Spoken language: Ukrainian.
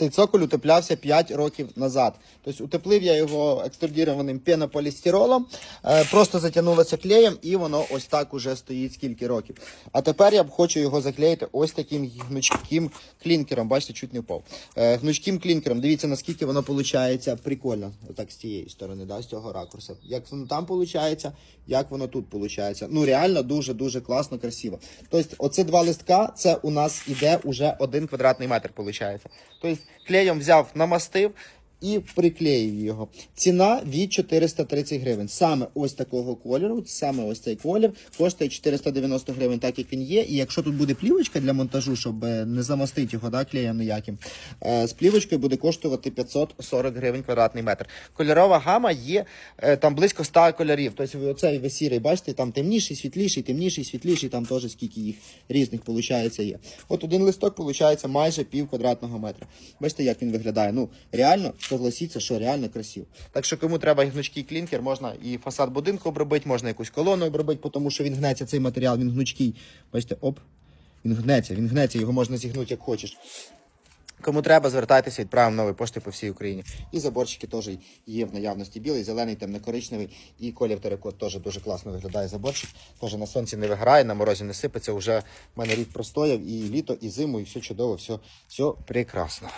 Цей цоколь утеплявся 5 років назад. Тобто утеплив я його екструдірованим пенополістиролом, е, просто затягнулося клеєм, і воно ось так уже стоїть скільки років. А тепер я б хочу його заклеїти ось таким гнучким клінкером. Бачите, чуть не впав. Е, Гнучким клінкером. Дивіться, наскільки воно виходить прикольно. Отак з цієї сторони, да, з цього ракурсу. Як воно там виходить, як воно тут виходить. Ну реально дуже дуже класно, красиво. Тобто, оце два листка, це у нас іде уже один квадратний метр. Виходить. Тобто, клеєм взяв, намастив. І приклеїв його. Ціна від 430 гривень. Саме ось такого кольору, саме ось цей колір, коштує 490 гривень, так як він є. І якщо тут буде плівочка для монтажу, щоб е, не замастити його да, клеєм ніяким, е, з плівочкою буде коштувати 540 гривень квадратний метр. Кольорова гама є е, там близько 100 кольорів. Тобто оцей весь сірий, бачите, там темніший, світліший, темніший, світліший, там теж скільки їх різних виходить є. От один листок виходить майже пів квадратного метра. Бачите, як він виглядає. Ну, реально, согласіться, що реально красиво. Так що кому треба гнучкий клінкер, можна і фасад будинку обробити, можна якусь колону обробити, тому що він гнеться цей матеріал, він гнучкий. Бачите, оп. Він гнеться, він гнеться, його можна зігнути як хочеш. Кому треба, звертайтеся, відправимо нові пошти по всій Україні. І заборчики теж є в наявності. Білий, зелений, темно-коричневий і колір терекот теж дуже класно виглядає заборчик. Теж на сонці не виграє, на морозі не сипеться. Уже в мене рік простояв і літо, і зиму, і все чудово, все, все прекрасно.